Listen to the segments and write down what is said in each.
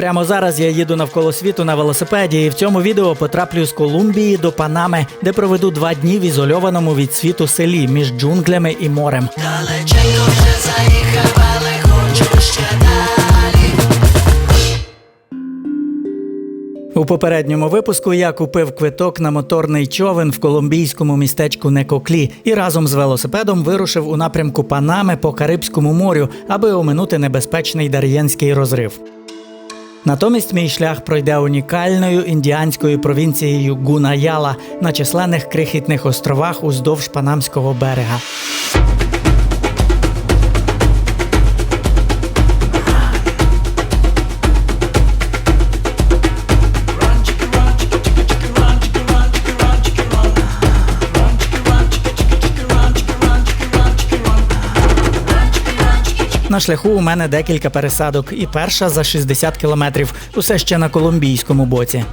Прямо зараз я їду навколо світу на велосипеді, і в цьому відео потраплю з Колумбії до Панами, де проведу два дні в ізольованому від світу селі між джунглями і морем. Далеченько вже заїхав, але хочу ще далі. У попередньому випуску я купив квиток на моторний човен в колумбійському містечку Некоклі і разом з велосипедом вирушив у напрямку Панами по Карибському морю, аби оминути небезпечний Дар'єнський розрив. Натомість мій шлях пройде унікальною індіанською провінцією Гунаяла на численних крихітних островах уздовж Панамського берега. На шляху у мене декілька пересадок, і перша за 60 кілометрів, усе ще на колумбійському боці.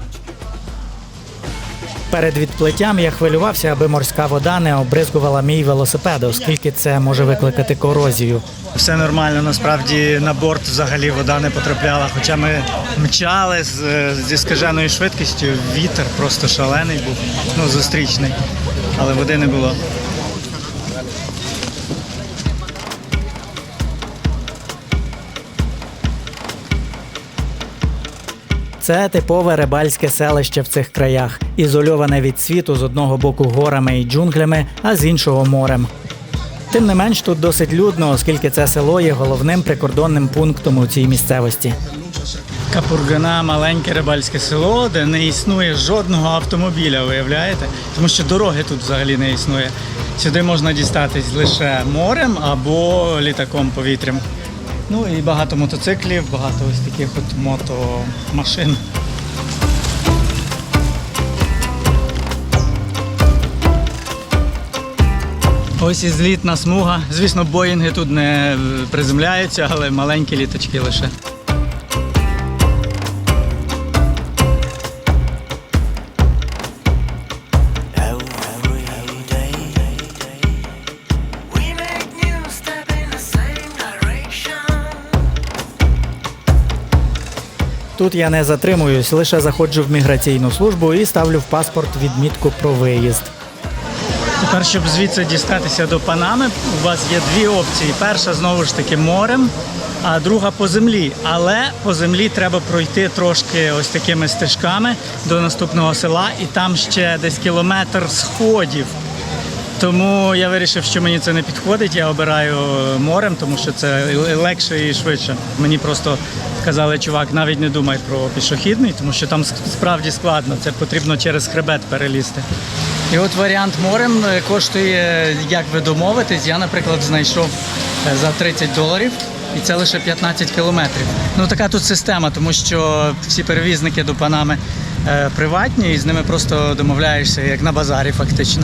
Перед відплиттям я хвилювався, аби морська вода не обризгувала мій велосипед, оскільки це може викликати корозію. Все нормально, насправді на борт взагалі вода не потрапляла. Хоча ми мчали з, зі скаженою швидкістю, вітер просто шалений був, ну зустрічний, але води не було. Це типове рибальське селище в цих краях, ізольоване від світу з одного боку горами і джунглями, а з іншого морем. Тим не менш, тут досить людно, оскільки це село є головним прикордонним пунктом у цій місцевості. Капургана маленьке рибальське село, де не існує жодного автомобіля, виявляєте? Тому що дороги тут взагалі не існує. Сюди можна дістатись лише морем або літаком повітрям. Ну і багато мотоциклів, багато ось таких от мотомашин. Ось і злітна смуга. Звісно, боїнги тут не приземляються, але маленькі літочки лише. Тут я не затримуюсь, лише заходжу в міграційну службу і ставлю в паспорт відмітку про виїзд. Тепер, щоб звідси дістатися до Панами, у вас є дві опції. Перша знову ж таки морем, а друга по землі. Але по землі треба пройти трошки ось такими стежками до наступного села, і там ще десь кілометр сходів. Тому я вирішив, що мені це не підходить. Я обираю морем, тому що це легше і швидше. Мені просто казали, чувак, навіть не думай про пішохідний, тому що там справді складно. Це потрібно через хребет перелізти. І от варіант морем е, коштує, як ви домовитесь. Я, наприклад, знайшов е, за 30 доларів. І це лише 15 кілометрів. Ну така тут система, тому що всі перевізники до Панами е, приватні, і з ними просто домовляєшся як на базарі, фактично.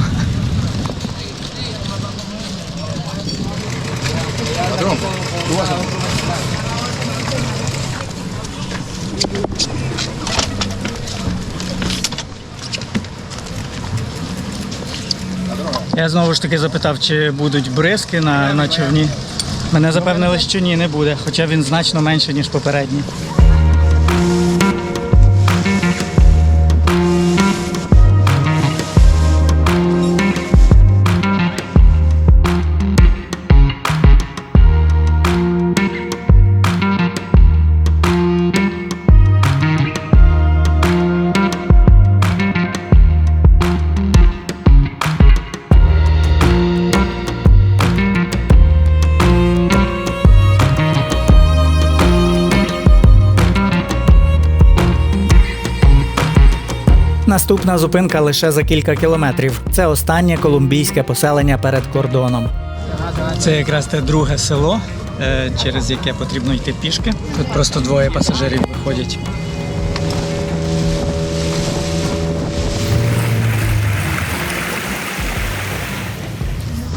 Я знову ж таки запитав, чи будуть бризки на, на човні. Мене запевнили, що ні, не буде, хоча він значно менше, ніж попередній. Наступна зупинка лише за кілька кілометрів. Це останнє колумбійське поселення перед кордоном. Це якраз те друге село, е, через яке потрібно йти пішки. Тут просто двоє пасажирів виходять.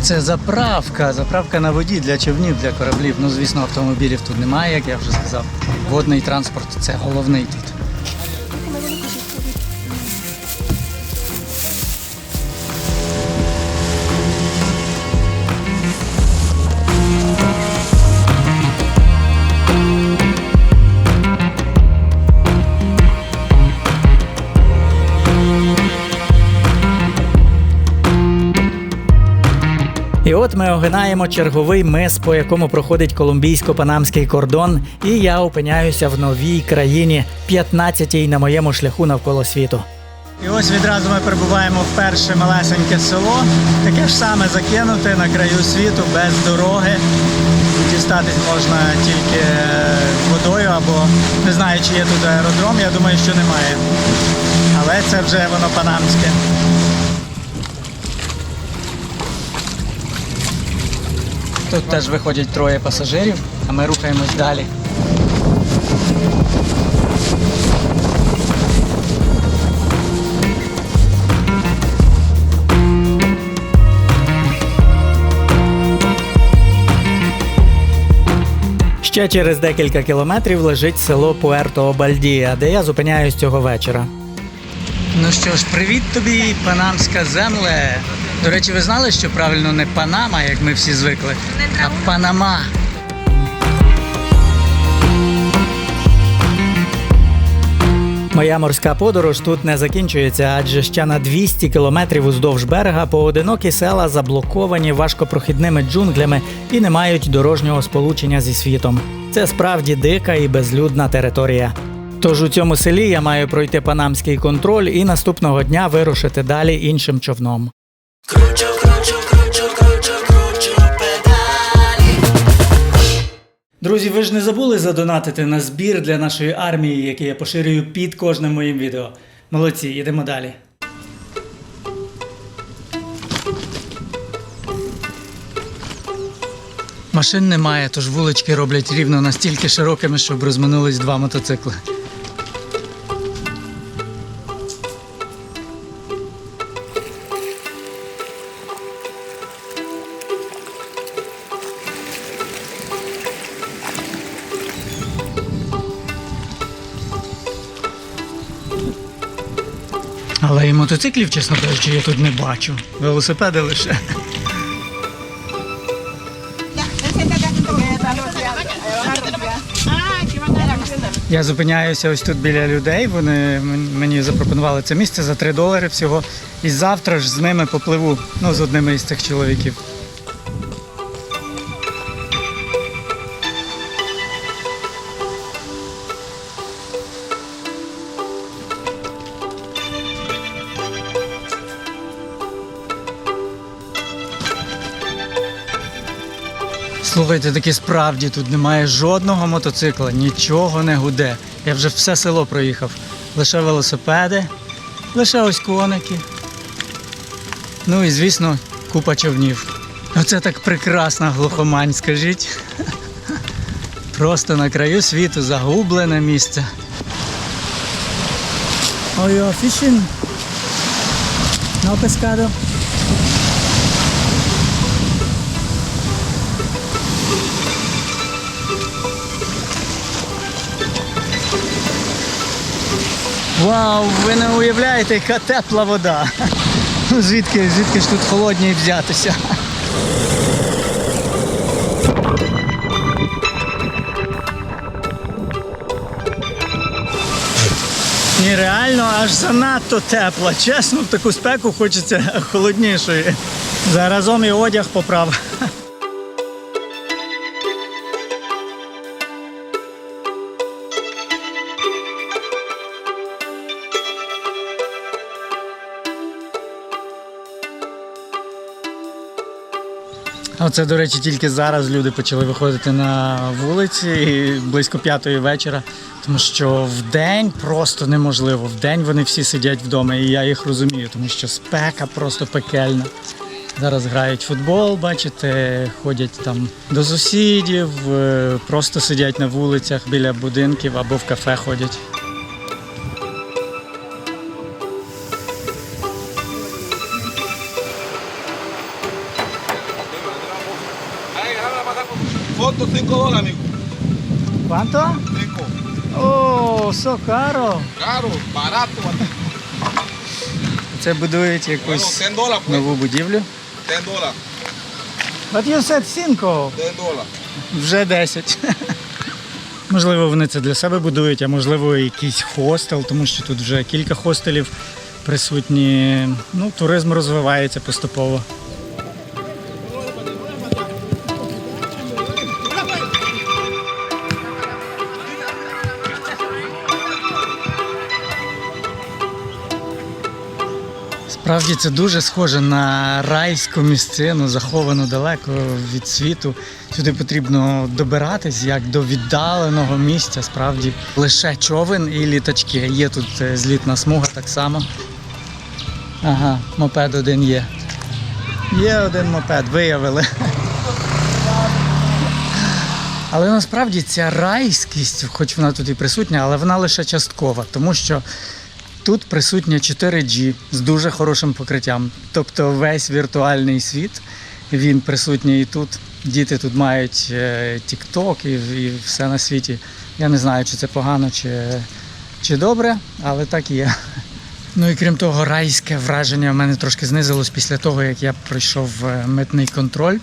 Це заправка, заправка на воді для човнів, для кораблів. Ну, звісно, автомобілів тут немає, як я вже сказав. Водний транспорт це головний тут. От ми огинаємо черговий мис, по якому проходить колумбійсько-панамський кордон, і я опиняюся в новій країні, 15-й на моєму шляху навколо світу. І ось відразу ми прибуваємо в перше малесеньке село, таке ж саме закинуте на краю світу без дороги. Дістатись можна тільки е, водою або не знаю, чи є тут аеродром, я думаю, що немає. Але це вже воно панамське. Тут теж виходять троє пасажирів, а ми рухаємось далі. Ще через декілька кілометрів лежить село Пуерто Обальдія, де я зупиняюсь цього вечора. Ну що ж, привіт тобі, панамська земле. До речі, ви знали, що правильно не Панама, як ми всі звикли, а Панама. Моя морська подорож тут не закінчується, адже ще на 200 кілометрів уздовж берега поодинокі села заблоковані важкопрохідними джунглями і не мають дорожнього сполучення зі світом. Це справді дика і безлюдна територія. Тож у цьому селі я маю пройти панамський контроль і наступного дня вирушити далі іншим човном. Кручу, кручу, кручу, кручу, кручу педалі Друзі, ви ж не забули задонатити на збір для нашої армії, який я поширюю під кожним моїм відео. Молодці, йдемо далі. Машин немає, тож вулички роблять рівно настільки широкими, щоб розминулись два мотоцикли. Мотоциклів, чесно кажучи, я тут не бачу. Велосипеди лише. Я зупиняюся ось тут біля людей. Вони мені запропонували це місце за 3 долари всього. І завтра ж з ними попливу. Ну, з одними із цих чоловіків. Слухайте, таки справді тут немає жодного мотоцикла, нічого не гуде. Я вже все село проїхав. Лише велосипеди, лише ось коники. Ну і звісно, купа човнів. Оце так прекрасна глухомань, скажіть. Просто на краю світу загублене місце. You're fishing? No pescado? Вау, ви не уявляєте, яка тепла вода. Ну, Звідки, звідки ж тут холодні взятися? Ні, реально аж занадто тепло. Чесно, в таку спеку хочеться холоднішої. Заразом і одяг поправ. Оце, до речі, тільки зараз люди почали виходити на вулиці близько п'ятої вечора, тому що в день просто неможливо. В день вони всі сидять вдома, і я їх розумію, тому що спека просто пекельна. Зараз грають футбол, бачите, ходять там до сусідів, е, просто сидять на вулицях біля будинків або в кафе ходять. Foto 5 dólares, amigo. Quanto? 5. О, so caro! Caro, barato. Це будують якусь 10 dólares, нову будівлю. 10 dólares. But you said 5. 10 dólares. Вже 10. можливо, вони це для себе будують, а можливо, якийсь хостел, тому що тут вже кілька хостелів присутні. Ну, туризм розвивається поступово. Насправді це дуже схоже на райську місцину, заховану далеко від світу. Сюди потрібно добиратись як до віддаленого місця. Справді лише човен і літачки. Є тут е, злітна смуга так само. Ага, мопед один є. Є один мопед, виявили. Але насправді ця райськість, хоч вона тут і присутня, але вона лише часткова, тому що тут присутня 4G з дуже хорошим покриттям. Тобто весь віртуальний світ він присутній і тут. Діти тут мають е, TikTok і, і все на світі. Я не знаю, чи це погано, чи, чи добре, але так є. Ну і крім того, райське враження в мене трошки знизилось після того, як я пройшов е, митний контроль.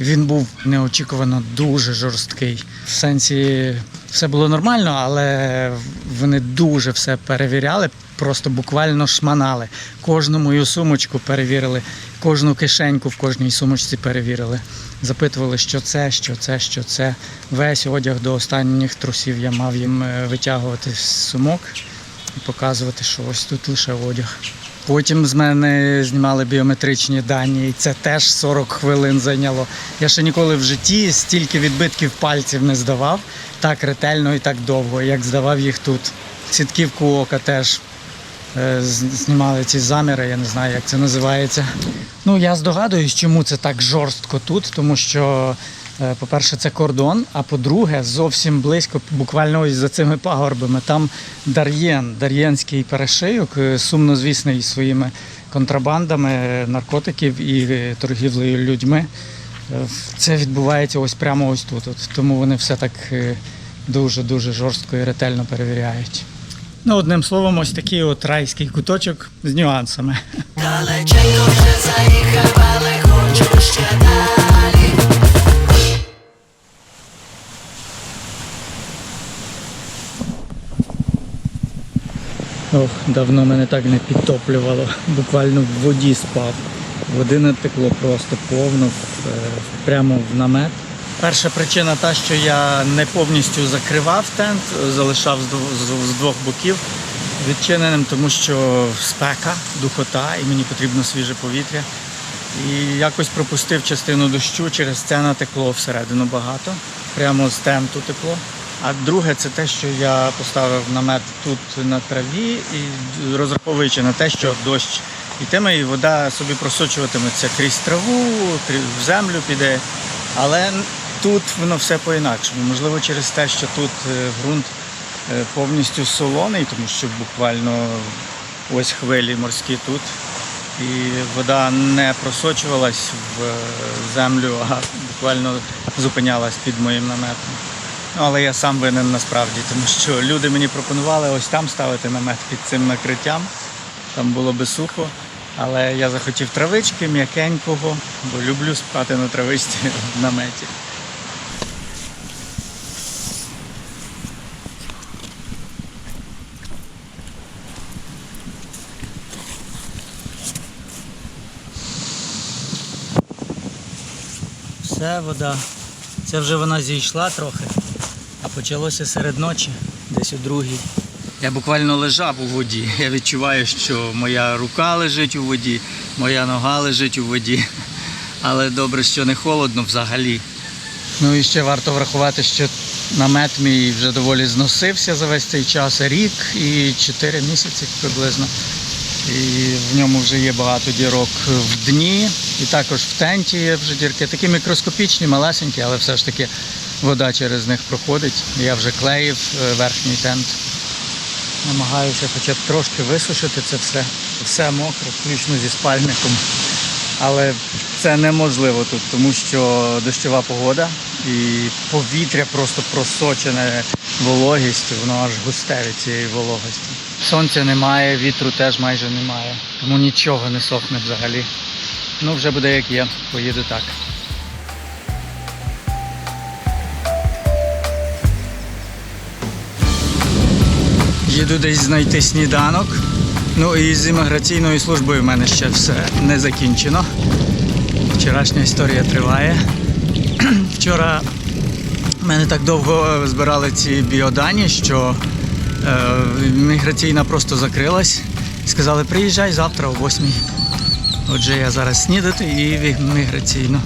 Він був неочікувано дуже жорсткий. В сенсі все було нормально, але вони дуже все перевіряли, просто буквально шманали. Кожну мою сумочку перевірили, кожну кишеньку в кожній сумочці перевірили. Запитували, що це, що це, що це. Весь одяг до останніх трусів я мав їм е, витягувати з сумок і показувати, що ось тут лише одяг. Потім з мене знімали біометричні дані, і це теж 40 хвилин зайняло. Я ще ніколи в житті стільки відбитків пальців не здавав так ретельно і так довго, як здавав їх тут. Сітківку ока теж е, знімали ці заміри, я не знаю, як це називається. Ну, я здогадуюсь, чому це так жорстко тут, тому що, по-перше, це кордон, а по-друге, зовсім близько, буквально ось за цими пагорбами, там Дар'єн, Дар'єнський перешийок, е, сумнозвісний своїми контрабандами е, наркотиків і е, торгівлею людьми. Е, Це відбувається ось прямо ось тут. От. Тому вони все так е, дуже-дуже жорстко і ретельно перевіряють. Ну, одним словом, ось такий от райський куточок з нюансами. Далеченько вже заїхав, але хочу ще далі. Ох, давно мене так не підтоплювало. Буквально в воді спав. Води не текло просто повно, е, прямо в намет. Перша причина та, що я не повністю закривав тент, залишав з двох боків відчиненим, тому що спека, духота і мені потрібно свіже повітря. І якось пропустив частину дощу, через це натекло всередину багато. Прямо з тенту текло. А друге, це те, що я поставив намет тут на траві і розраховуючи на те, що дощ йтиме, і вода собі просочуватиметься крізь траву, в землю піде. Але тут воно все по-інакшому. Можливо, через те, що тут е, ґрунт е, повністю солоний, тому що буквально ось хвилі морські тут. І вода не просочувалась в е, землю, а буквально зупинялась під моїм наметом. Ну, але я сам винен насправді, тому що люди мені пропонували ось там ставити намет під цим накриттям. Там було би сухо. Але я захотів травички, м'якенького, бо люблю спати на травичці в наметі. Все, вода. Це вже вона зійшла трохи, почалося серед ночі, десь у другій. Я буквально лежав у воді. Я відчуваю, що моя рука лежить у воді, моя нога лежить у воді. Але добре, що не холодно взагалі. Ну і ще варто врахувати, що намет мій вже доволі зносився за весь цей час, рік і 4 місяці приблизно. І в ньому вже є багато дірок в дні, і також в тенті є вже дірки. Такі мікроскопічні, малесенькі, але все ж таки вода через них проходить. Я вже клеїв е, верхній тент. Намагаюся хоча б трошки висушити це все. Все мокре, включно зі спальником. Але це неможливо тут, тому що дощова погода і повітря просто просочене вологістю, воно аж густе від цієї вологості. Сонця немає, вітру теж майже немає, тому нічого не сохне взагалі. Ну, вже буде як є, поїду так. Їду десь знайти сніданок. Ну і з імміграційною службою в мене ще все не закінчено. Вчорашня історія триває. Вчора мене так довго збирали ці біодані, що е, міграційна просто закрилась. Сказали, приїжджай завтра о 8. Отже, я зараз снідати і в міграційну.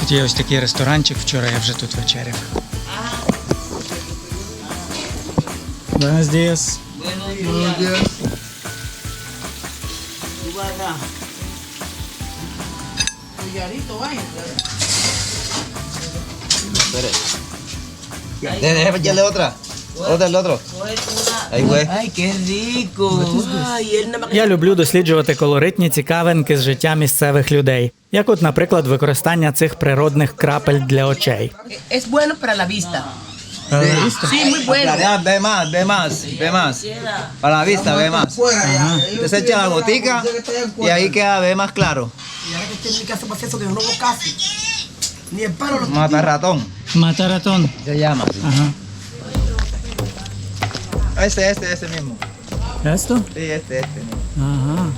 Тут є ось такий ресторанчик, вчора я вже тут вечеряв. Buenos días. Déjame echarle otra. Otra el otro. Ahí, güey. Ay, qué rico. Ay, él nada más Я люблю досліджувати колоритні цікавинки з життя місцевих людей, як от, наприклад, використання цих природних крапель для очей. es bueno para la vista. Sí, sí, muy bueno. Clarear, ve más, ve más, ve más. Para la vista, ve más. Entonces echa la gotica y ahí queda, ve más claro. Y ahora que estoy en mi casa, pues, eso que no lo casi. Ni el paro lo Mata ratón. Mata ratón. Se llama. Sí. Ajá. Este, este, este mismo. ¿Esto? Sí, este, este. Ajá.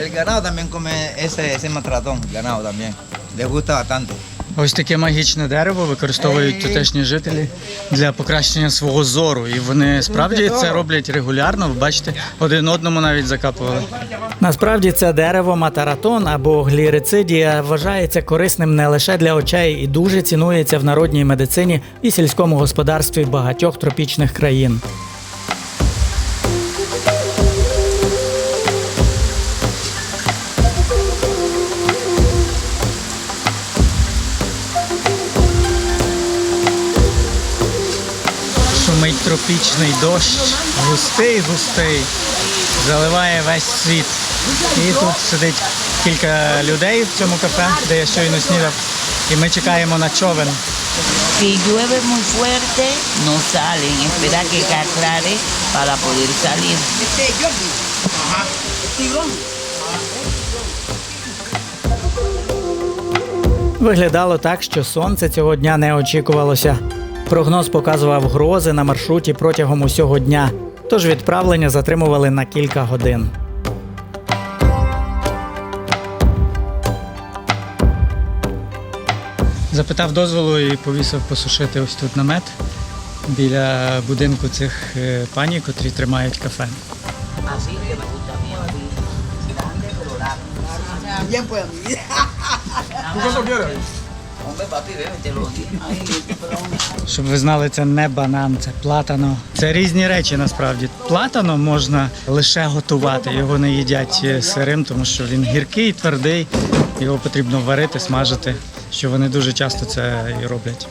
El ganado también come ese, ese matratón, el ganado también. Les gusta bastante. Ось таке магічне дерево використовують тутешні жителі для покращення свого зору. І вони справді це роблять регулярно. Ви бачите, один одному навіть закапували. Насправді це дерево матаратон або глірицидія вважається корисним не лише для очей і дуже цінується в народній медицині і сільському господарстві багатьох тропічних країн. Тропічний дощ, густий, густий, заливає весь світ. І тут сидить кілька людей в цьому кафе, де я щойно снідав. І ми чекаємо на човен. Si llueve muy fuerte, no salen. Espera que aclare para poder salir. Виглядало так, що сонце цього дня не очікувалося. Прогноз показував грози на маршруті протягом усього дня, тож відправлення затримували на кілька годин. Запитав дозволу і повісив посушити ось тут намет біля будинку цих е, пані, котрі тримають кафе. Щоб ви знали, це не банан, це платано. Це різні речі насправді. Платано можна лише готувати. Його не їдять е, сирим, тому що він гіркий, твердий. Його потрібно варити, смажити. Що вони дуже часто це і роблять.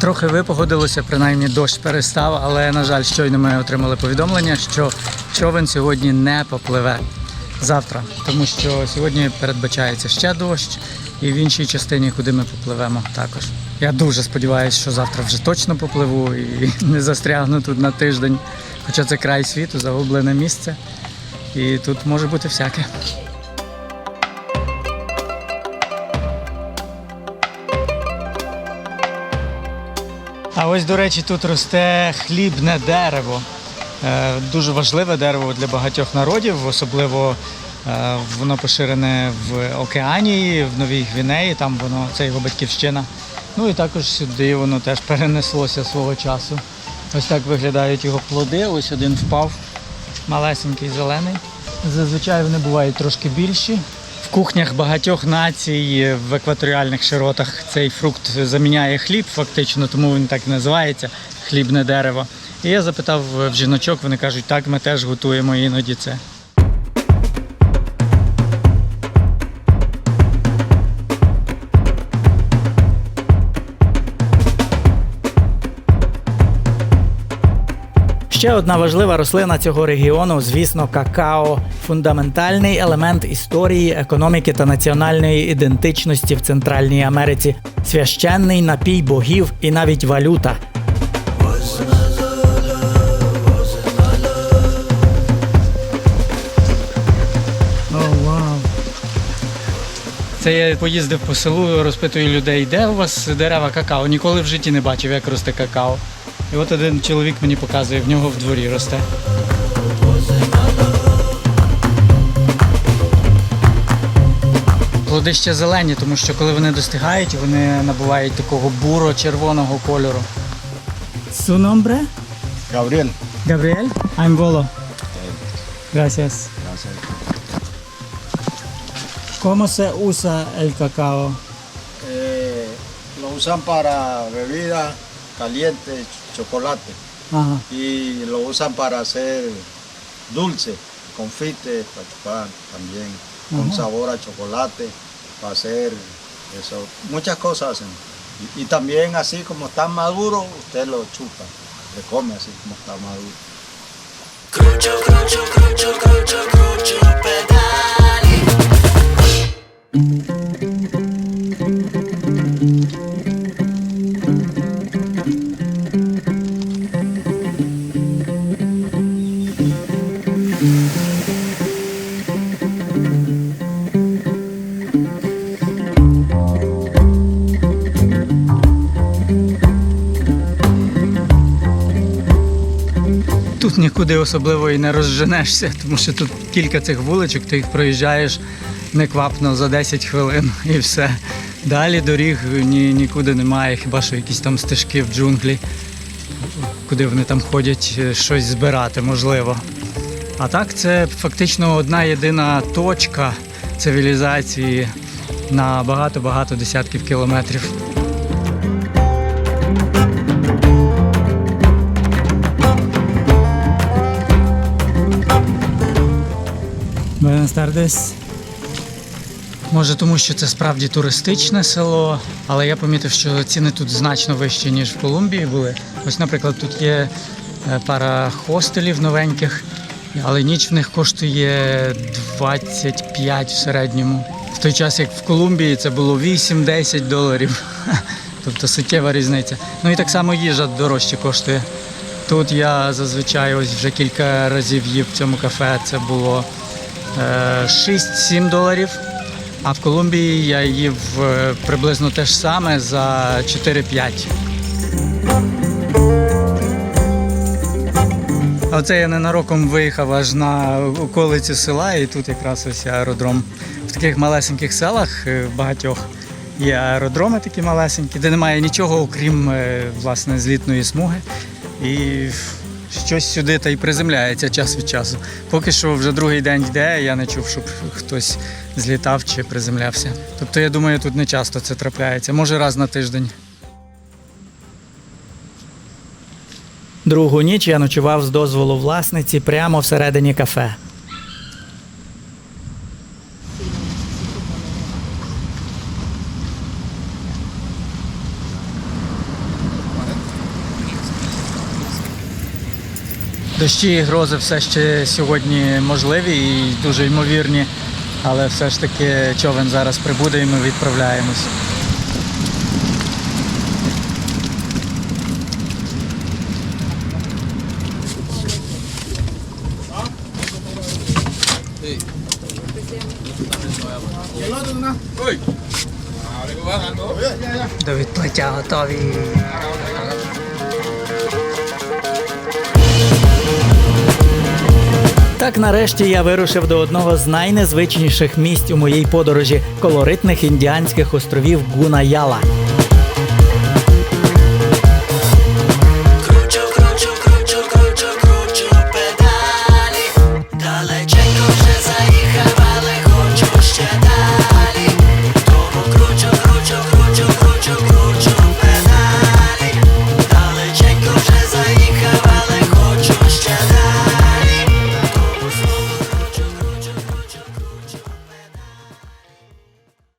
Трохи випогодилося, принаймні дощ перестав, але на жаль, щойно ми отримали повідомлення, що човен сьогодні не попливе завтра, тому що сьогодні передбачається ще дощ, і в іншій частині, куди ми попливемо, також. Я дуже сподіваюся, що завтра вже точно попливу і не застрягну тут на тиждень. Хоча це край світу, загублене місце, і тут може бути всяке. А ось, до речі, тут росте хлібне дерево. Е, Дуже важливе дерево для багатьох народів, особливо е, воно поширене в Океанії, в Новій Гвінеї, там воно це його батьківщина. Ну і також сюди воно теж перенеслося свого часу. Ось так виглядають його плоди. Ось один впав, малесенький зелений. Зазвичай вони бувають трошки більші. В кухнях багатьох націй в екваторіальних широтах цей фрукт заміняє хліб, фактично, тому він так і називається хлібне дерево. І я запитав в жіночок, вони кажуть, так, ми теж готуємо іноді це. Ще одна важлива рослина цього регіону, звісно, какао фундаментальний елемент історії, економіки та національної ідентичності в Центральній Америці, священний напій богів і навіть валюта. Це я поїздив по селу, розпитую людей, де у вас дерева какао. Ніколи в житті не бачив, як росте какао. І от один чоловік мені показує, в нього в дворі росте. Плоди ще зелені, тому що коли вони достигають, вони набувають такого буро-червоного кольору. Su nombre? Gabriel. Gabriel? I'm Volo. Gracias. ¿Cómo se usa el cacao? Eh, lo usan para bebida caliente, ch- chocolate. Ajá. Y lo usan para hacer dulce, confite, para chupar también, con sabor a chocolate, para hacer eso. Muchas cosas hacen. Y, y también así como está maduro, usted lo chupa, le come así como está maduro. Нікуди особливо і не розженешся, тому що тут кілька цих вуличок, ти їх проїжджаєш неквапно за 10 хвилин і все. Далі доріг ні, нікуди немає, хіба що якісь там стежки в джунглі, куди вони там ходять е, щось збирати, можливо. А так це фактично одна єдина точка цивілізації на багато-багато десятків кілометрів. Buenas tardes. Може, тому що це справді туристичне село, але я помітив, що ціни тут значно вищі, ніж в Колумбії були. Ось, наприклад, тут є е, пара хостелів новеньких, але ніч в них коштує 25 в середньому. В той час, як в Колумбії, це було 8-10 доларів. Тобто суттєва різниця. Ну і так само їжа дорожче коштує. Тут я зазвичай ось вже кілька разів їв в цьому кафе. Це було 6-7 доларів. А в Колумбії я їв е, приблизно те ж саме за 4-5. Оце я ненароком виїхав аж на околиці села, і тут якраз ось аеродром. В таких малесеньких селах е, багатьох є аеродроми такі малесенькі, де немає нічого, окрім е, власне злітної смуги. І щось сюди та й приземляється час від часу. Поки що вже другий день йде, я не чув, щоб хтось злітав чи приземлявся. Тобто, я думаю, тут не часто це трапляється, може раз на тиждень. Другу ніч я ночував з дозволу власниці прямо всередині кафе. Дощі і грози все ще сьогодні можливі і дуже ймовірні, але все ж таки човен зараз прибуде і ми відправляємось. До відплиття готові. Так нарешті я вирушив до одного з найнезвичніших місць у моїй подорожі колоритних індіанських островів Гунаяла.